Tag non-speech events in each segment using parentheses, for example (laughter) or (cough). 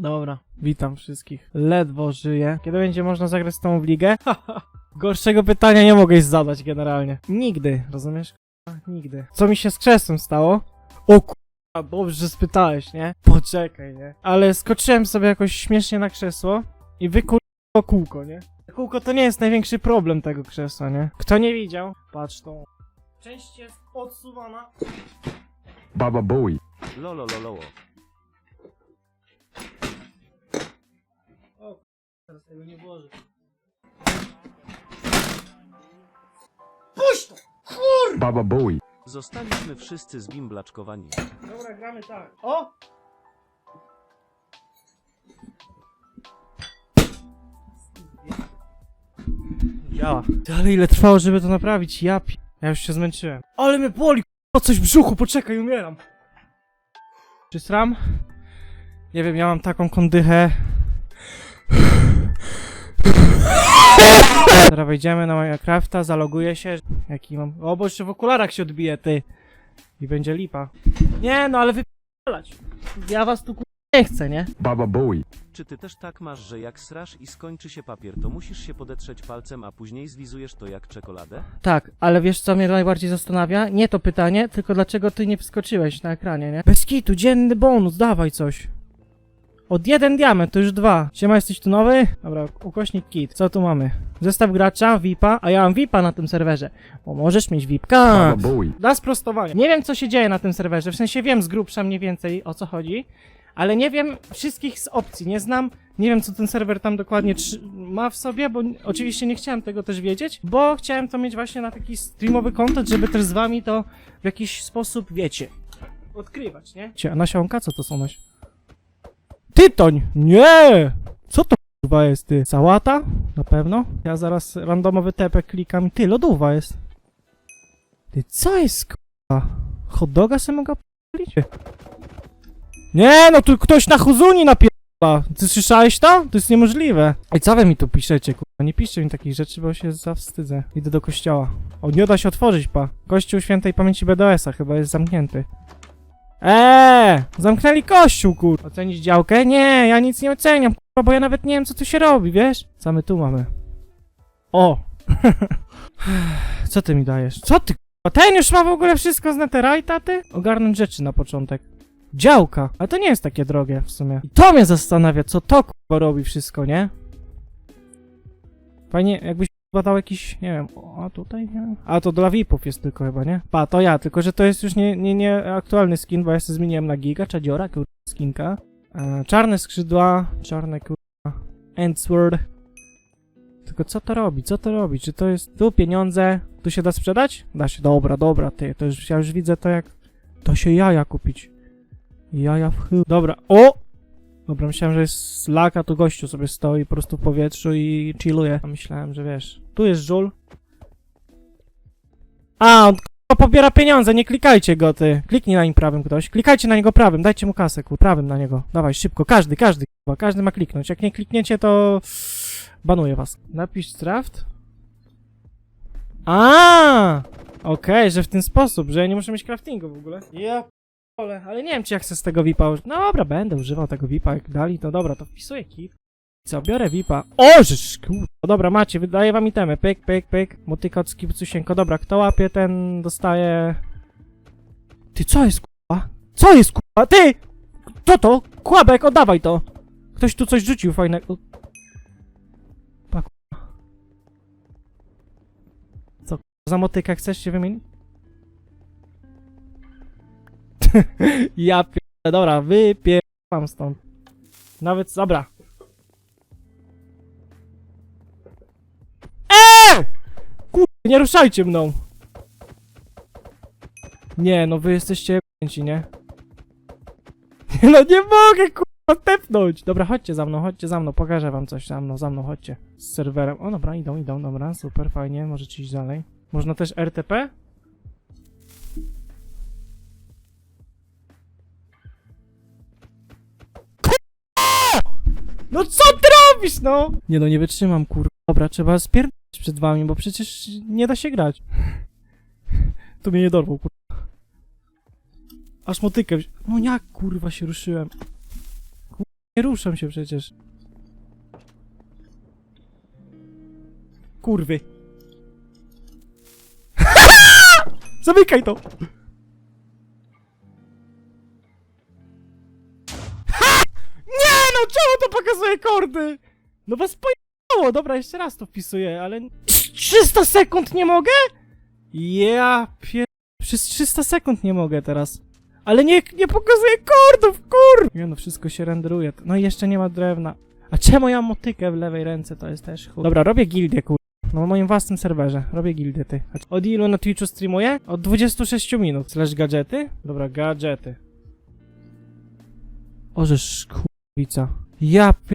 Dobra, witam wszystkich. Ledwo żyję. Kiedy będzie można zagrać z tą w ligę? (laughs) Gorszego pytania nie mogłeś zadać generalnie. Nigdy, rozumiesz? Nigdy. Co mi się z krzesłem stało? O k***a, dobrze, że spytałeś, nie? Poczekaj, nie? Ale skoczyłem sobie jakoś śmiesznie na krzesło i wykurzyło kółko, nie? Kółko to nie jest największy problem tego krzesła, nie? Kto nie widział? Patrz to. Część jest odsuwana. Baba Bowie. Lolo lolo. Teraz tego nie włożę. Puść to! Baba Bowie. Zostaliśmy wszyscy zbimblaczkowani. Dobra, gramy tak. O! Działa. Ty, Ale ile trwało, żeby to naprawić? Ja pi... Ja już się zmęczyłem. Ale mnie boli, o coś w brzuchu, poczekaj, umieram. Czy sram? Nie wiem, ja mam taką kondychę. Teraz wejdziemy na Minecrafta, zaloguję się. Jaki mam... O, bo jeszcze w okularach się odbije, ty. I będzie lipa. Nie, no ale wypalać. Ja was tu ku... nie chcę, nie? Baba Bowie. Czy ty też tak masz, że jak srasz i skończy się papier, to musisz się podetrzeć palcem, a później zlizujesz to jak czekoladę? Tak, ale wiesz co mnie najbardziej zastanawia? Nie to pytanie, tylko dlaczego ty nie wskoczyłeś na ekranie, nie? Bez kitu, dzienny bonus, dawaj coś. Od jeden diament, to już dwa. Siema, jesteś tu nowy? Dobra, ukośnik kit. Co tu mamy? Zestaw gracza, VIPa, a ja mam VIPa na tym serwerze. Bo możesz mieć VIPka. Dla sprostowania. Nie wiem, co się dzieje na tym serwerze. W sensie wiem z grubsza mniej więcej o co chodzi, ale nie wiem wszystkich z opcji. Nie znam, nie wiem, co ten serwer tam dokładnie trzy- ma w sobie, bo oczywiście nie chciałem tego też wiedzieć, bo chciałem to mieć właśnie na taki streamowy content, żeby też z wami to w jakiś sposób, wiecie, odkrywać, nie? Cie, a nasionka? Co to są naś... Tytoń! Nie! Co to kurwa jest, ty? Sałata? Na pewno? Ja zaraz randomowy tepek klikam i ty, lodówa jest. Ty, co jest k***a? Hot sobie mogę p***lić? Nie, no tu ktoś na huzuni napierdala. Ty słyszałeś to? To jest niemożliwe. Ej, co wy mi tu piszecie, kurwa? Nie piszcie mi takich rzeczy, bo się zawstydzę. Idę do kościoła. O, nie da się otworzyć, pa. Kościół świętej pamięci BDS-a chyba jest zamknięty. Eee, zamknęli kościół, kur. Ocenić działkę? Nie, ja nic nie oceniam, kurwa, bo ja nawet nie wiem, co tu się robi, wiesz? Co my tu mamy? O! (laughs) co ty mi dajesz? Co ty, a ten już ma w ogóle wszystko z Netherite'a, ty? Ogarnąć rzeczy na początek. Działka. Ale to nie jest takie drogie w sumie. I to mnie zastanawia, co to kurwa robi wszystko, nie? Fajnie, jakbyś chyba dał jakiś, nie wiem, a tutaj, nie wiem. A to dla VIPów jest tylko chyba, nie? Pa, to ja, tylko że to jest już nie, nie, nie aktualny skin, bo ja sobie zmieniłem na giga, czadziora, kurwa, skinka. E, czarne skrzydła, czarne kurwa, endsword. Tylko co to robi? Co to robi? Czy to jest tu pieniądze? Tu się da sprzedać? Da się. Dobra, dobra, ty. To już, ja już widzę to jak... To się jaja kupić. Jaja w chył. Dobra. O! Dobra, myślałem, że jest lag, a tu gościu sobie stoi po prostu w powietrzu i chilluje. A myślałem, że wiesz... Tu jest żul. A, on pobiera pieniądze, nie klikajcie go, ty. Kliknij na nim prawym ktoś. Klikajcie na niego prawym, dajcie mu kasę, kur. Prawym na niego. Dawaj, szybko. Każdy, każdy, k***a. Każdy ma kliknąć. Jak nie klikniecie, to... Banuję was. Napisz draft. A, Okej, że w ten sposób, że ja nie muszę mieć craftingu w ogóle. Ja ale nie wiem czy ja chcę z tego VIPa użyć. No dobra, będę używał tego VIPa, jak dali, to dobra, to wpisuję kit. Co, biorę VIPa. O, żeż, kurwa, dobra, macie, wydaję wam itemy, pyk, pyk, pyk, motyka od skipucusieńko, dobra, kto łapie, ten dostaje... Ty, co jest, kurwa? Co jest, kurwa? Ty! Co to? Kłabek, oddawaj to! Ktoś tu coś rzucił fajnego. Za motykę chcesz się wymienić? (laughs) ja pier... Dobra, wypieram stąd. Nawet, dobra. Eee! Kurde, nie ruszajcie mną. Nie, no wy jesteście jebnięci, nie? (laughs) No nie mogę, kurwa, tepnąć. Dobra, chodźcie za mną, chodźcie za mną, pokażę wam coś za mną, za mną, chodźcie. Z serwerem. O, dobra, idą, idą, dobra, super, fajnie, możecie iść dalej. Można też RTP? No co ty robisz, no? Nie no, nie wytrzymam, kur... Dobra, trzeba spierdolić przed wami, bo przecież nie da się grać. Tu mnie nie dorwał, kur... Aż motykę wzi- No jak, kurwa, się ruszyłem. nie ruszam się przecież. Kurwy. (laughs) Zamykaj to! Czemu to pokazuje kordy? No was pojechało, dobra, jeszcze raz to wpisuję, ale... 300 sekund nie mogę? Ja pier... Przez 300 sekund nie mogę teraz. Ale nie, nie pokazuje kordów, kur... Nie no, wszystko się renderuje. No i jeszcze nie ma drewna. A czemu ja mam motykę w lewej ręce? To jest też chuj. Dobra, robię gildię, kur... No, na moim własnym serwerze. Robię gildię, ty. Od ilu na Twitchu streamuję? Od 26 minut. Slash gadżety? Dobra, gadżety. Ożeż Ja p...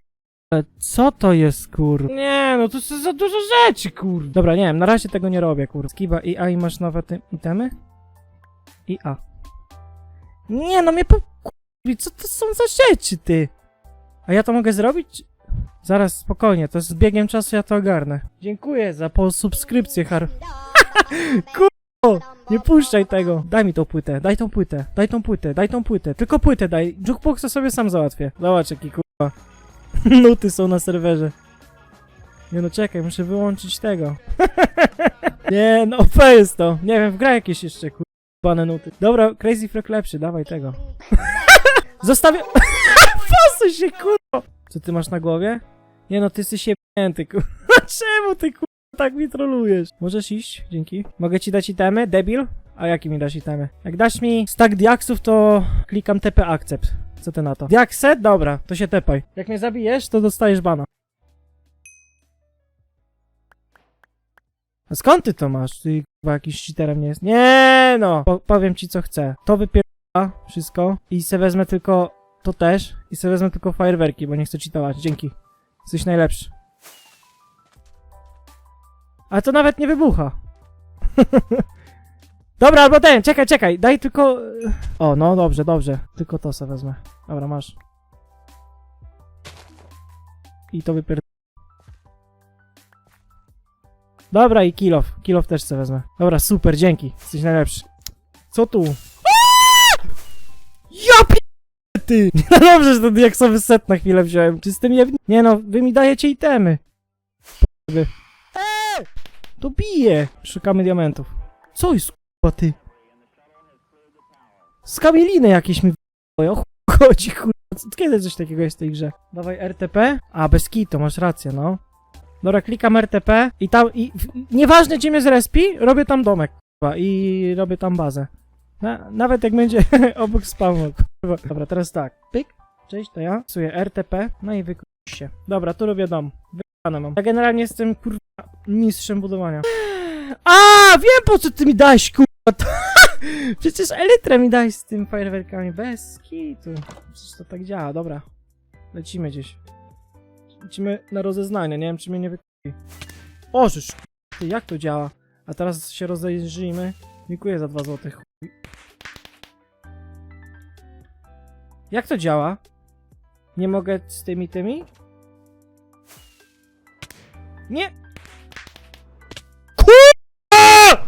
Co to jest, kur... Nie, no to jest za dużo rzeczy, kur... Dobra, nie wiem, na razie tego nie robię, kur... Skiba i A i masz nowe ty... itemy? I A. Nie, no mnie po... Kurwi, co to są za rzeczy, ty? A ja to mogę zrobić? Zaraz, spokojnie, to z biegiem czasu ja to ogarnę. Dziękuję za po subskrypcję, Har... (laughs) Kurwa, nie puszczaj tego. Daj mi tą płytę, daj tą płytę, daj tą płytę, daj tą płytę. Tylko płytę daj. Jukeboxa sobie sam załatwię. Zobacz, jaki kurwa. (laughs) Nuty są na serwerze. Nie no, czekaj, muszę wyłączyć tego. (laughs) nie, no, (laughs) OP jest to. Nie wiem, w gra jakieś jeszcze, kurwa, nuty. Dobra, Crazy Frog lepszy, dawaj tego. Zostawię... Fasuj się, kurwa! Co ty masz na głowie? Nie no, ty jesteś jebnięty, kurwa. Czemu ty, kurwa, tak mi trolujesz? Możesz iść, dzięki. Mogę ci dać itemy, debil? A jaki mi dasz itemy? Jak dasz mi stack diaksów, to klikam TP accept. Co ty na to? Diakset? Dobra, to się tepaj. Jak mnie zabijesz, to dostajesz bana. A skąd ty to masz? Ty chyba jakiś cheaterem nie jest. Nie no! Po powiem ci co chcę. To wypiera wszystko i se wezmę tylko to też i se wezmę tylko fajerwerki, bo nie chcę cheatować. Dzięki. Jesteś najlepszy. Ale to nawet nie wybucha. (laughs) Dobra, albo ten, czekaj, czekaj, daj tylko... O, no dobrze, dobrze. Tylko to se wezmę. Dobra, masz. I to wypier... Dobra, i kilof. Kilof też se wezmę. Dobra, super, dzięki. Jesteś najlepszy. Co tu? (laughs) Ja pi... Ty! (laughs) No dobrze, że ten diaksowy set na chwilę wziąłem. Czy z tym je... Nie no, wy mi dajecie itemy. Wy. To bije! Szukamy diamentów. Co jest k***a ty? Skamieliny jakieś mi. O chuj chodzi. Co- Kiedy coś takiego jest w tej grze? Dawaj RTP? A, bez kitu, masz rację, no. Dobra, klikam RTP i tam, i nieważne gdzie mnie zrespi, robię tam domek, kurwa, i robię tam bazę. Na, nawet jak będzie (laughs) obok spawnu, kurwa. Dobra, teraz tak, pyk, cześć, to ja, psuję RTP, no i wykuć się. Dobra, tu robię dom, wykupione mam. Ja generalnie jestem, kurwa, mistrzem budowania. A, wiem po co ty mi dałeś, kurwa, (laughs) przecież elytrę mi dałeś z tym fajerwerkami, bez kitu. Przecież to tak działa, dobra. Lecimy gdzieś. Lecimy na rozeznanie, nie wiem czy mnie nie wykupi. O, żeż, ty, jak to działa? A teraz się rozejrzyjmy. Dziękuję za 2 zł. Jak to działa? Nie mogę z tymi tymi? Nie! Kurwa!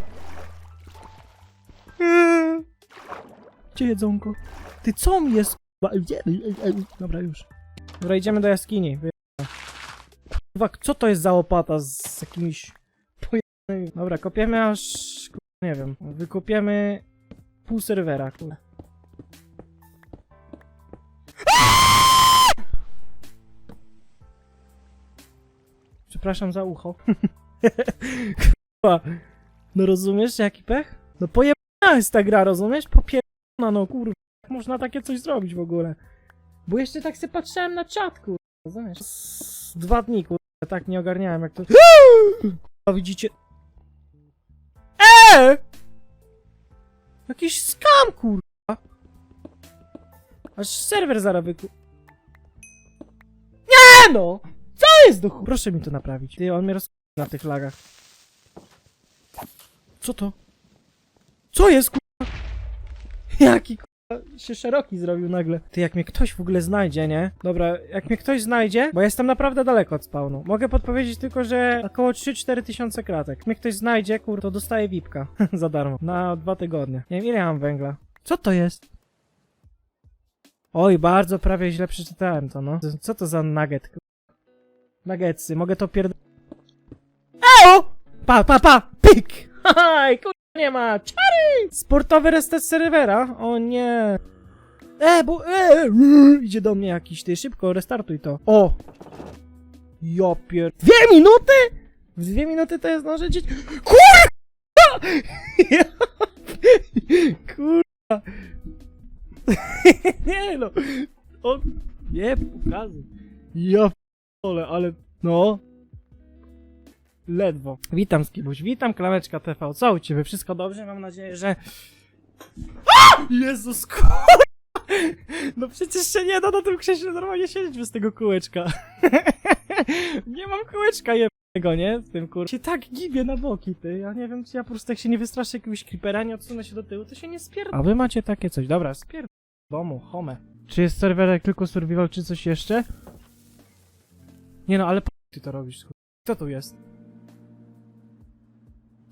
Gdzie jedzonko? Ty co mi jest? kurwa? Dobra, już. Dobra, idziemy do jaskini. Kurwa, co to jest za łopata z jakimiś? Dobra, kopiemy aż... Nie wiem. Wykopiemy pół serwera, kurwa. Przepraszam za ucho. (laughs) No rozumiesz, jaki pech? No pojebana jest ta gra, rozumiesz? Popierdana, no kurwa. Jak można takie coś zrobić w ogóle? Bo jeszcze tak sobie patrzyłem na czat, kurwa. Rozumiesz? Z dwa dni, kurwa. Tak nie ogarniałem, jak to... Kurwa, widzicie? Eee! Jakiś skam, kurwa. Aż serwer zaraz wyku... Nie no! Co jest do chu... Proszę mi to naprawić. Ty, on mnie roz... na tych lagach. Co to? Co jest, kurwa? (laughs) Jaki, kurwa, się szeroki zrobił nagle. Ty, jak mnie ktoś w ogóle znajdzie, nie? Dobra, jak mnie ktoś znajdzie, bo jestem naprawdę daleko od spawnu. Mogę podpowiedzieć tylko, że około 3-4 tysiące kratek. Jak mnie ktoś znajdzie, kur, to dostaje vipka. (laughs) Za darmo. Na dwa tygodnie. Nie wiem, ile mam węgla. Co to jest? Oj, bardzo prawie źle przeczytałem to, no. Co to za nugget? Nuggetsy, mogę to pierd... EO! Pa, pa, pa! Pik! Haj, kurwa nie ma! Czary! Sportowy reset serwera? O nie! E, bo... E, rrr, idzie do mnie jakiś, ty, szybko, restartuj to. O! Ja pier... Dwie minuty?! W dwie minuty to jest dzieć- Kurwa! Ja... Kurwa! (laughs) nie no! O... Nie, pokazuj. Ja p***ole, ale... No... Ledwo. Witam Skibuś, witam Klameczka TV. Co u ciebie? Wszystko dobrze? Mam nadzieję, że... A! Jezus kurwa! No przecież się nie da na tym krześle normalnie siedzieć bez tego kółeczka. (laughs) nie mam kółeczka jednego, nie? W tym kur... się tak gibie na boki, ty. Ja nie wiem, czy ja po prostu jak się nie wystraszę jakiegoś creepera, nie odsunę się do tyłu, to się nie spier... A wy macie takie coś. Dobra, spier... domu, home. Czy jest serwerek tylko survival, czy coś jeszcze? Nie no, ale po ty to robisz, chuj? Kto tu jest?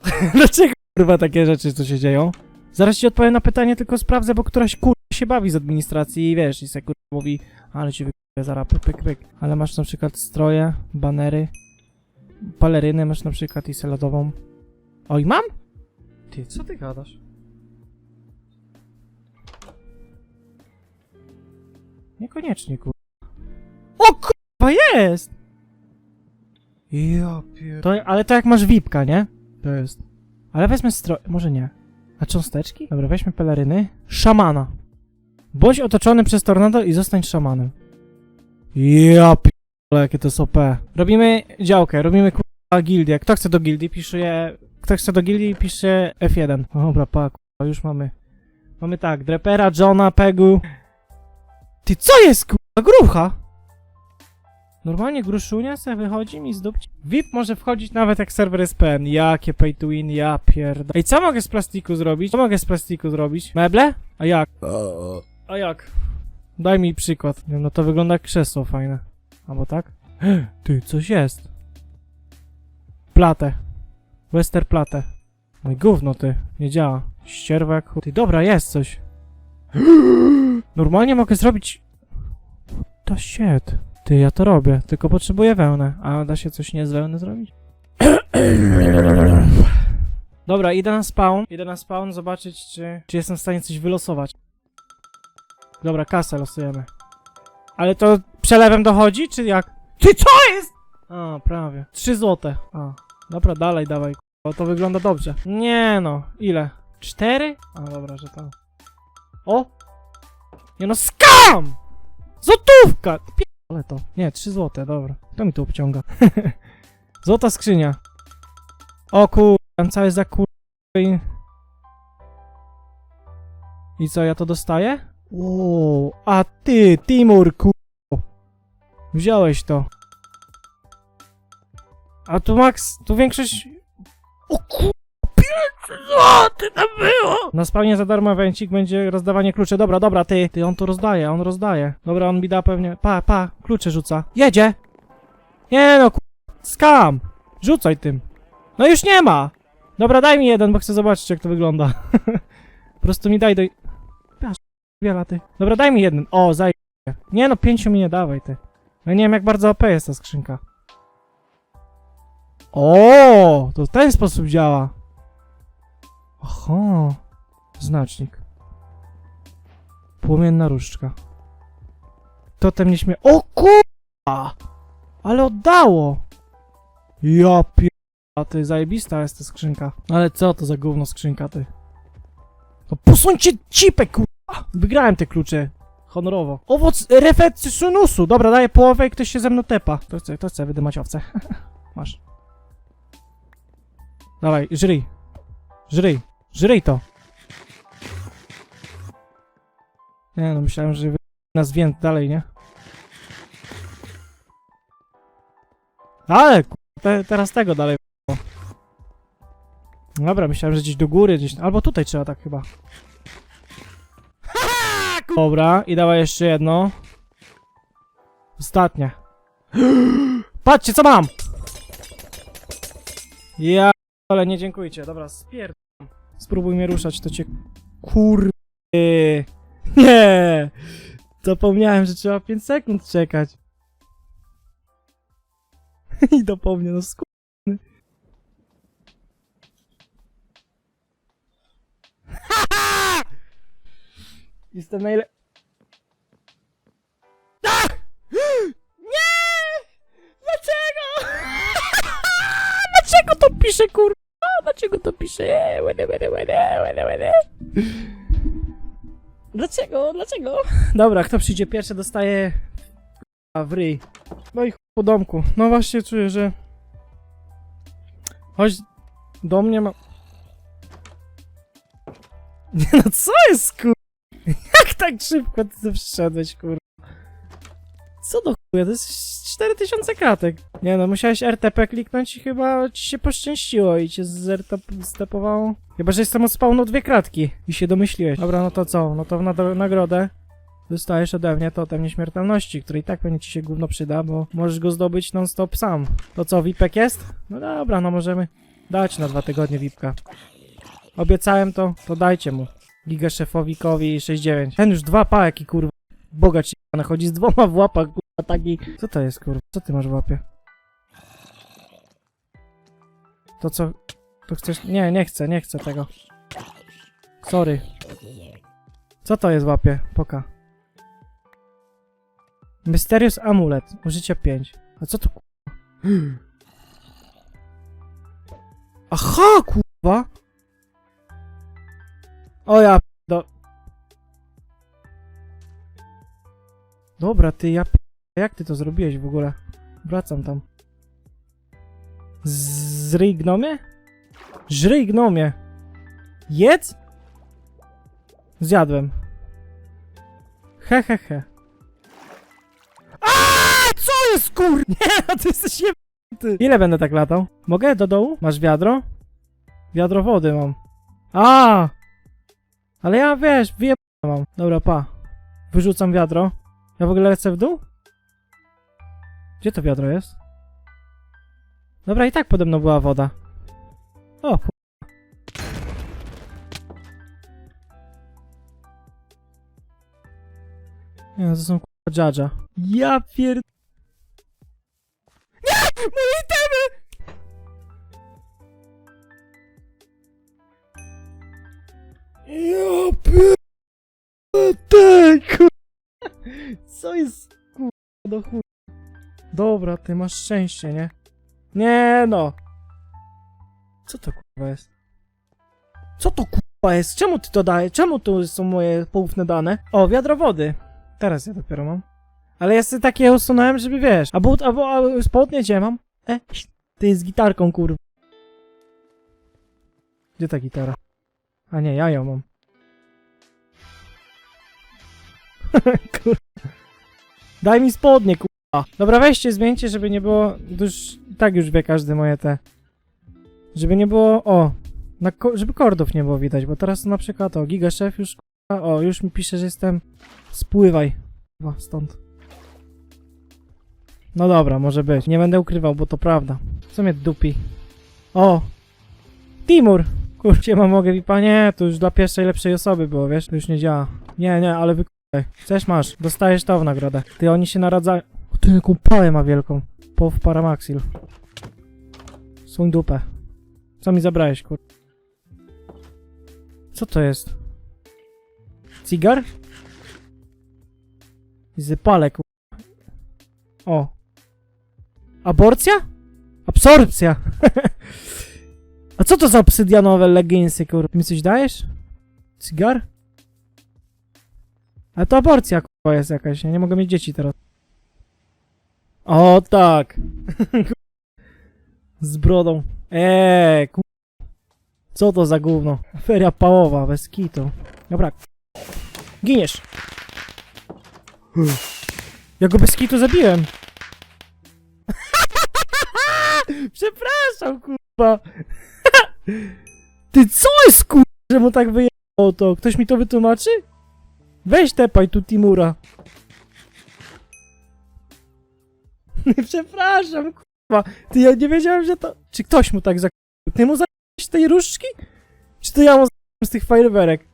(laughs) Dlaczego kurwa takie rzeczy tu się dzieją? Zaraz ci odpowiem na pytanie, tylko sprawdzę, bo któraś kurwa się bawi z administracji i wiesz, i se kurwa mówi, ale ci wykupię zaraz, pyk, pyk. Ale masz na przykład stroje, banery, paleryny masz na przykład i selodową. Oj, mam? Ty, co ty gadasz? Niekoniecznie, kurwa. O kurwa, jest! Ja pier... To, ale to jak masz VIPka, nie? To jest. Ale wezmę stro... Może nie. A cząsteczki? Dobra, weźmy peleryny. Szamana. Bądź otoczony przez tornado i zostań szamanem. Ja p***le, jakie to jest OP. Robimy działkę, robimy kurwa gildię. Kto chce do gildii, pisze... Kto chce do gildii, pisze F1. Dobra, pa, kurwa, już mamy... Mamy tak, Drepera, Johna, Pegu. Ty, co jest kurwa? Grucha! Normalnie gruszunia se wychodzi mi z dupci. VIP może wchodzić nawet jak serwer jest pełen. Jakie pay to win, ja pierda. Ej, co mogę z plastiku zrobić? Co mogę z plastiku zrobić? Meble? A jak? A jak? Daj mi przykład. Nie, No to wygląda jak krzesło fajne. Albo tak? (gasps) Ty, coś jest. Platę. Wester platę. No i gówno ty, nie działa. Ścierwa jak chuj. Ty, dobra, jest coś. (gasps) Normalnie mogę zrobić... To shit. Ty, ja to robię, tylko potrzebuję wełnę. A da się coś nie z wełny zrobić? (coughs) Dobra, idę na spawn. Idę na spawn zobaczyć, czy, czy jestem w stanie coś wylosować. Dobra, kasę losujemy. Ale to przelewem dochodzi, czy jak? Ty, co jest? A, prawie. 3 złote. A, dobra, dalej, dawaj. O, to wygląda dobrze. Nie no, ile? 4? A, dobra, że to... O! Nie no, skam! Złotówka! Ale to. Nie, 3 złote, dobra. Kto mi tu obciąga? (laughs) Złota skrzynia. O kur... Tam całe za kur... I- co, ja to dostaję? O, a ty, Timur, kur... Wziąłeś to. A tu Max, tu większość... O kur... 5 złotych tam było! Na spawnie za darmo evencik będzie rozdawanie kluczy. Dobra, dobra, ty. Ty, on to rozdaje, on rozdaje. Dobra, on mi da pewnie... Pa, pa, klucze rzuca. Jedzie! Nie no, ku... Skam! Rzucaj tym. No już nie ma! Dobra, daj mi jeden, bo chcę zobaczyć, jak to wygląda. (laughs) po prostu mi daj do... Wiela ty. Dobra, daj mi jeden. O, zaj... Nie no, pięciu mi nie dawaj, ty. No nie wiem, jak bardzo OP jest ta skrzynka. O, to w ten sposób działa. Aha. Znacznik. Płomienna różdżka. Totem nie śmie... O kurwa! Ale oddało! Ja pier... A ty, zajebista jest ta skrzynka. Ale co to za gówno skrzynka, ty? No posuńcie cipę, kurwa! Wygrałem te klucze. Honorowo. Owoc refeksynusu. Dobra, daję połowę i ktoś się ze mną tepa. To chce, to chce wydymać owce. (laughs) Masz. Dawaj, żryj. Żryj. Żryj to. Nie no, myślałem, że nas więcej dalej, nie? Ale, te, teraz tego dalej. Dobra, myślałem, że gdzieś do góry, gdzieś... Albo tutaj trzeba tak chyba. Dobra, i dawaj jeszcze jedno. Ostatnie. Patrzcie, co mam! Ja... Ale nie dziękujcie. Dobra, spier... Spróbuj ruszać, to cię... Kur... Nie! Zapomniałem, że trzeba 5 sekund czekać. (laughs) I dopomnę, no sku... (laughs) Jestem najle... Tak! (gasps) Nie! Dlaczego? (laughs) Dlaczego to pisze, kurwa? Dlaczego to pisze? Dlaczego? Dlaczego? Dobra, kto przyjdzie pierwszy dostaje a w ryj. No i po domku. No właśnie czuję, że chodź do mnie ma... (laughs) Nie no, co jest kur... (laughs) Jak tak szybko ty tu przyszedłeś, kur... Co do to jest 4000 kratek. Nie no, musiałeś RTP kliknąć i chyba ci się poszczęściło i cię zertapowało. Chyba, że jestem od spawnu dwie kratki i się domyśliłeś. Dobra, no to co? No to w nad- nagrodę dostajesz ode mnie totem nieśmiertelności, który i tak pewnie ci się gówno przyda, bo możesz go zdobyć non-stop sam. To co, Wipek jest? No dobra, no możemy dać na dwa tygodnie Wipka. Obiecałem to, to dajcie mu. Giga szefowikowi 6-9. Ten już dwa pałeki, kurwa. Bogacz się chodzi z dwoma w łapach, kurwa, taki... Co to jest, kurwa? Co ty masz w łapie? To co? To chcesz... Nie, nie chcę, nie chcę tego. Sorry. Co to jest w łapie? Poka. Mysterious Amulet. Użycie 5. A co to kurwa? (gasps) Aha, kurwa! O ja Dobra, ty ja Jak ty to zrobiłeś w ogóle? Wracam tam. Zryj gnomie? Żryj gnomie. Jedz? Zjadłem. He, he, he. Aaaa! Co jest kur... (laughs) Nie, no ty jesteś jebany. Ile będę tak latał? Mogę do dołu? Masz wiadro? Wiadro wody mam. A! Ale ja wiesz, wyjebane mam. Dobra, pa. Wyrzucam wiadro. Ja w ogóle lecę w dół? Gdzie to wiadro jest? Dobra, i tak pode mną była woda. O, ch- Nie, no to są k***a dżadża. Ja pier... Nie! Moje itemy! Ja pier... Ty, kur... Co jest, kur... do chuj... Dobra, ty masz szczęście, nie? Nie no! Co to kurwa jest? Co to kurwa jest? Czemu ty to dajesz? Czemu tu są moje poufne dane? O, wiadro wody. Teraz ja dopiero mam. Ale ja sobie takie usunąłem, żeby wiesz. A but, albo a spodnie gdzie mam? E, ty jest gitarką, kurwa. Gdzie ta gitara? A nie, ja ją mam. (laughs) kurwa. Daj mi spodnie, kurwa. Dobra, weźcie, zmieńcie, żeby nie było... Już, i tak już wie każdy moje te... Żeby nie było... O! Na ko żeby kordów nie było widać, bo teraz na przykład o, Giga Chef już... kurwa, O, już mi pisze, że jestem... Spływaj. Chyba stąd. No dobra, może być. Nie będę ukrywał, bo to prawda. Co mnie dupi? O! Timur! Kurczę, mam mogę VIPa? Nie, to już dla pierwszej lepszej osoby było, wiesz? To już nie działa. Nie, nie, ale wykupiaj. Chcesz, masz. Dostajesz to w nagrodę. Ty, oni się naradzają... O, ty, jaką pałę ma wielką. Pow Paramaxil. Suń dupę. Co mi zabrałeś, kur... Co to jest? Cigar? Zypale, kur... O. Aborcja? Absorpcja! (laughs) A co to za obsydianowe leginsy, kur... Mi coś dajesz? Cigar? Ale to aborcja, kur... jest jakaś, ja nie mogę mieć dzieci teraz. O, tak! (laughs) Z brodą. Eee, ku... Co to za gówno? Feria pałowa, bez kitu. Dobra. Giniesz! Ja go bez kitu zabiłem! (laughs) Przepraszam, kurwa! (laughs) Ty co jest, kurwa, że mu tak wyjechało to? Ktoś mi to wytłumaczy? Weź tepaj tu Timura. (laughs) Przepraszam, kurwa. Ty, ja nie wiedziałem, że to... Czy ktoś mu tak za... Ty mu zabrałeś tej różdżki? Czy to ja mu z tych fajerwerek?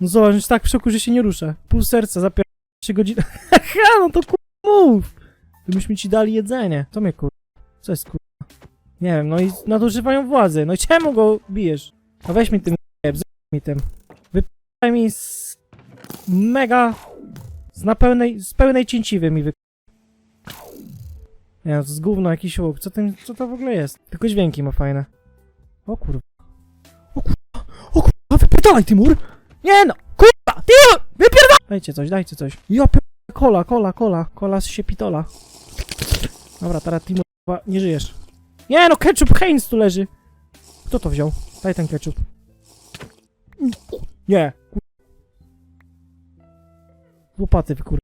No zobacz, już tak w szoku, że się nie rusza. Pół serca zapier... 3 godziny. (laughs) Haha, no to kur... mów! Gdybyśmy ci dali jedzenie. To mnie kur... Co jest kur... Nie wiem, no i nadużywają władzy. No i czemu go bijesz? No weź mi tym z mi tym. Wypij mi z... Mega... Z na pełnej... Z pełnej cięciwy mi wy... Nie no, gówno jakiś łuk. Co, tym, co to w ogóle jest? Tylko dźwięki ma fajne. O kurwa. O kurwa. O kurwa, wypierdalaj Timur! Nie no! Kurwa! Timur! Wypierdalaj! Dajcie coś, dajcie coś. Ja pier... Kola, kola, kola. Kola z siepitola. Dobra, teraz Timur nie żyjesz. Nie no, ketchup Heinz tu leży. Kto to wziął? Daj ten ketchup. Nie. Łopaty wykur...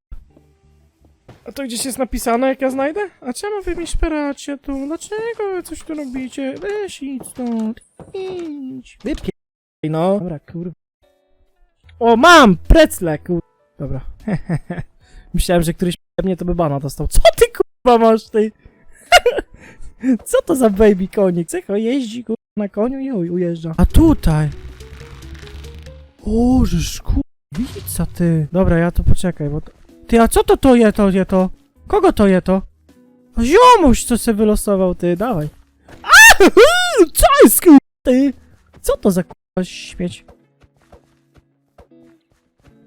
A to gdzieś jest napisane, jak ja znajdę? A czemu wy mi szperacie tu? Dlaczego wy coś tu robicie? Weź idź stąd. Idź. Wypie... no. Dobra, kurwa. O, mam! Precle, kur... Dobra. (laughs) Myślałem, że któryś mnie to by bana dostał. Co ty kurwa masz, ty? (laughs) Co to za baby konik? Cecho jeździ kurwa na koniu i uj, ujeżdża. A tutaj! O, żeż kurwica ty. Dobra, ja tu poczekaj, bo to... Ty, a co to to je to, je to? Kogo to je to? Ziomuś, co se wylosował, ty, dawaj. A, co jest ty? Co to za kurwa śmieć?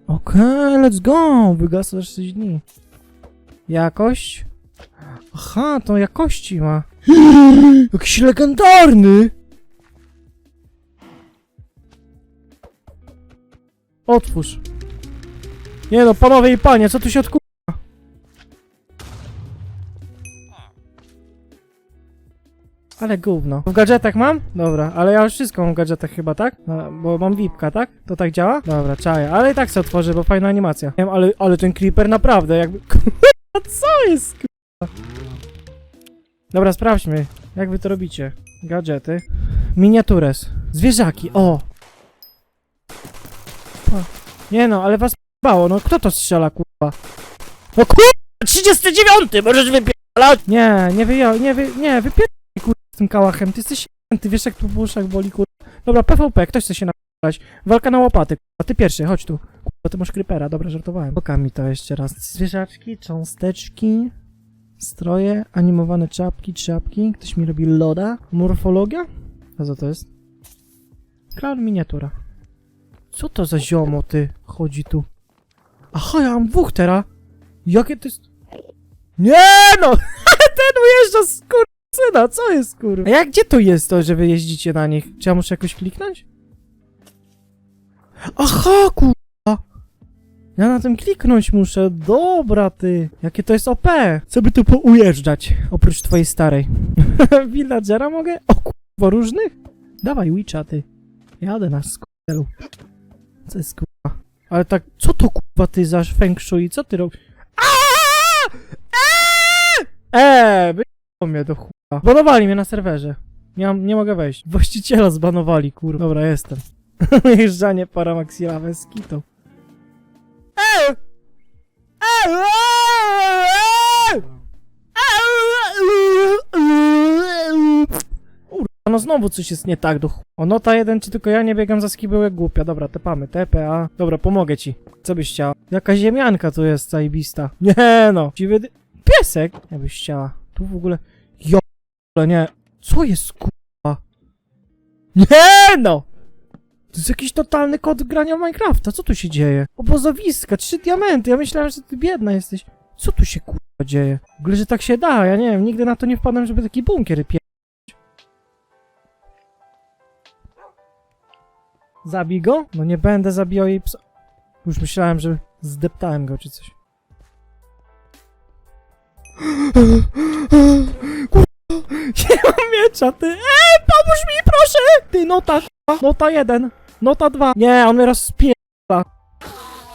Okej, let's go! Wygasa za 6 dni. Jakość? Aha, to jakości ma. (gasps) Jakiś legendarny! Otwórz. Nie no, panowie i panie, co tu się odku... Ale gówno. W gadżetach mam? Dobra, ale ja już wszystko mam w gadżetach chyba, tak? No, bo mam VIPka, tak? To tak działa? Dobra, czaję. Ale i tak się otworzę, bo fajna animacja. Nie wiem, ale, ale ten creeper naprawdę jakby... (laughs) Co jest? Dobra, sprawdźmy. Jak wy to robicie? Gadżety. Miniatures. Zwierzaki, o! Pa. Nie no, ale was bało, no kto to strzela, kurwa? No kurwa, 39! Możesz wypierdalać! Nie, nie wyjął, nie wy, nie, wypierdalaj, kurwa, z tym kałachem, ty jesteś ty wiesz jak tu w uszach boli, kurwa. Dobra, PvP, ktoś chce się napierdalać. Walka na łopaty, kurwa, ty pierwszy, chodź tu. Kurwa, ty masz creepera, dobra, żartowałem. Pokami to jeszcze raz. Zwierzaczki, cząsteczki, stroje, animowane czapki, czapki, ktoś mi robi loda. Morfologia? A co to jest? Klar miniatura. Co to za ziomo, ty, chodzi tu? Aha, ja mam dwóch teraz. Jakie to jest... Nie no! (laughs) Ten ujeżdża z syna, co jest kurwa? A jak gdzie to jest to, że wy jeździcie na nich? Czy ja muszę jakoś kliknąć? Aha, kurwa! Ja na tym kliknąć muszę, dobra ty. Jakie to jest OP? Co by tu poujeżdżać, oprócz twojej starej? (laughs) Villagera mogę? O kurwa, różnych? Dawaj Witcha ty. Jadę na skutelu. Co jest kurwa? Ale tak, co to kurwa ty za feng shui? Co ty robisz? Eee! Eee! mnie do chuja. Zbanowali mnie na serwerze. Nie, mam, nie mogę wejść. Właściciela zbanowali, kurwa. Dobra, jestem. (laughs) Jeżdżanie paramaxila bez kitu. Eee! Eee! Eee! Eee! No znowu coś jest nie tak do chu... O, nota jeden, czy tylko ja nie biegam za skibyłek głupia. Dobra, tepamy, TPA. Dobra, pomogę ci. Co byś chciała? Jaka ziemianka tu jest zajebista. (laughs) Nie no. Ci wydy... Piesek? Ja byś chciała. Tu w ogóle... Jo... nie. Co jest kurwa? Nie no! To jest jakiś totalny kod grania Minecrafta. Co tu się dzieje? Obozowiska, trzy diamenty. Ja myślałem, że ty biedna jesteś. Co tu się kurwa dzieje? W ogóle, że tak się da. Ja nie wiem, nigdy na to nie wpadłem, żeby taki bunkier pie... Zabij go? No nie będę zabijał jej psa. Już myślałem, że zdeptałem go czy coś. (gasps) Kurwa, nie mam miecza, ty. Ej, pomóż mi, proszę! Ty, nota, nota jeden, nota dwa. Nie, on mnie rozpierdala.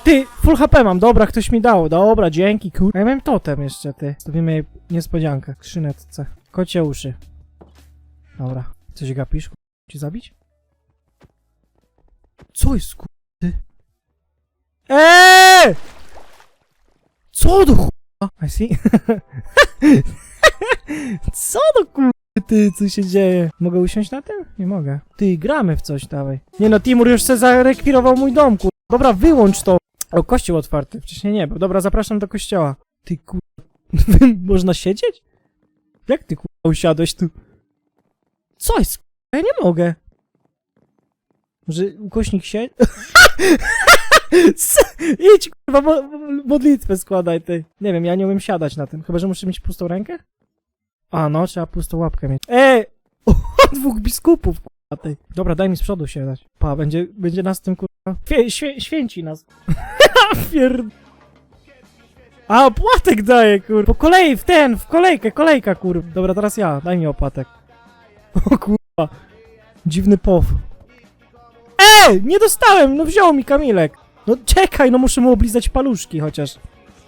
Ty, full HP mam, dobra, ktoś mi dał, dobra, dzięki, kur... Ja miałem totem jeszcze, ty. Zrobimy jej niespodziankę, skrzynetce. Kocie uszy. Dobra, coś gapisz, kur... Ci zabić? Co jest, kur... Ty? Eee! Co do chu... I see. (laughs) Co do kur... Ty, co się dzieje? Mogę usiąść na tym? Nie mogę. Ty, gramy w coś, dawaj. Nie no, Timur już se zarekwirował mój dom, kur... Dobra, wyłącz to. O, kościół otwarty. Wcześniej nie był. Dobra, zapraszam do kościoła. Ty kur... (laughs) Można siedzieć? Jak ty kur... usiadłeś tu? Co jest? kur- Ja nie mogę. Może ukośnik siedzi? (laughs) Idź kurwa, mo modlitwę składaj ty. Nie wiem, ja nie umiem siadać na tym. Chyba, że muszę mieć pustą rękę? A no, trzeba pustą łapkę mieć. Ej! (laughs) Dwóch biskupów, kurwa ty. Dobra, daj mi z przodu siadać. Pa, będzie, będzie nas tym kurwa... Święci nas. (laughs) Pierd... A, opłatek daje, kur... Po kolei, w ten, w kolejkę, kolejka, kur... Dobra, teraz ja, daj mi opłatek. O kurwa. Dziwny pow. Nie dostałem, no wziął mi Kamilek. No czekaj, no muszę mu oblizać paluszki chociaż.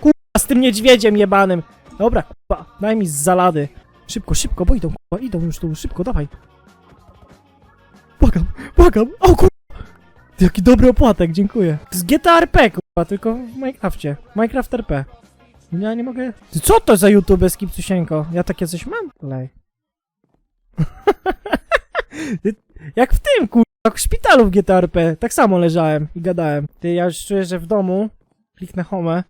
Kurwa, z tym niedźwiedziem jebanym. Dobra, kurwa, daj mi z zalady. Szybko, szybko, bo idą, kurwa, idą już tu, szybko, dawaj. Błagam, błagam, o kurwa. Jaki dobry opłatek, dziękuję. To jest GTA RP, kurwa, tylko w Minecrafcie. Minecraft RP. Ja nie mogę... Co to za YouTube Skipcusieńko? Ja takie coś mam? Lej. (laughs) Jak w tym, kurwa, jak w szpitalu w GTA RP. Tak samo leżałem i gadałem. Ty, ja już czuję, że w domu kliknę home.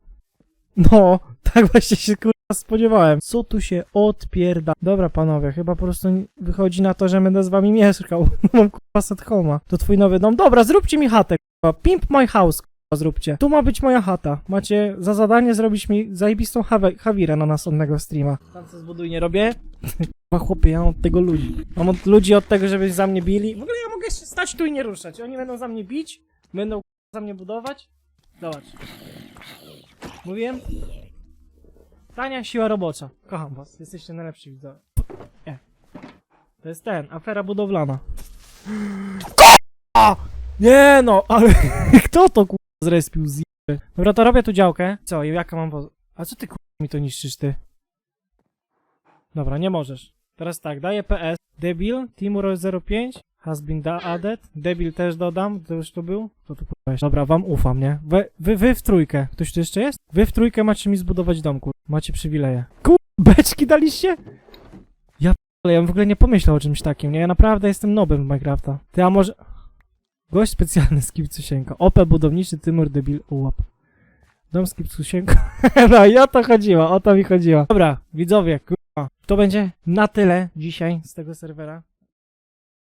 No, (laughs) tak właśnie się kurwa spodziewałem. Co tu się odpierda? Dobra, panowie, chyba po prostu wychodzi na to, że będę z wami mieszkał. (laughs) Mam kurwa set homa. To twój nowy dom. Dobra, zróbcie mi chatę, kurwa. Pimp my house, kurwa, zróbcie. Tu ma być moja chata. Macie za zadanie zrobić mi zajebistą hawirę na następnego streama. Tam co zbuduj nie robię. (laughs) Chyba chłopie, ja mam od tego ludzi. Mam od ludzi od tego, żeby za mnie bili. W ogóle ja mogę się stać tu i nie ruszać. Oni będą za mnie bić, będą za mnie budować. Zobacz. Mówiłem? Tania siła robocza. Kocham was, jesteście najlepsi widzowie. Nie. To jest ten, afera budowlana. Nie no, ale (laughs) kto to k***a zrespił z? Dobra, to robię tu działkę. Co, jaka mam woz... A co ty k***a mi to niszczysz ty? Dobra, nie możesz. Teraz tak, daję PS. Debil, Timur 05, has been added. Debil też dodam, to już tu był. To tu powiedziałeś. Dobra, wam ufam, nie? Wy, wy, wy w trójkę. Ktoś tu jeszcze jest? Wy w trójkę macie mi zbudować dom, kur. Macie przywileje. Kur... Beczki daliście? Ja ale ja w ogóle nie pomyślał o czymś takim, nie? Ja naprawdę jestem nobem w Minecrafta. Ty, a może... Gość specjalny z Kipcusieńko. OP budowniczy Tymur Debil ułap. Dom z Kipcusieńko. (laughs) no i o to chodziło, o to mi chodziło. Dobra, widzowie. To będzie na tyle dzisiaj z tego serwera.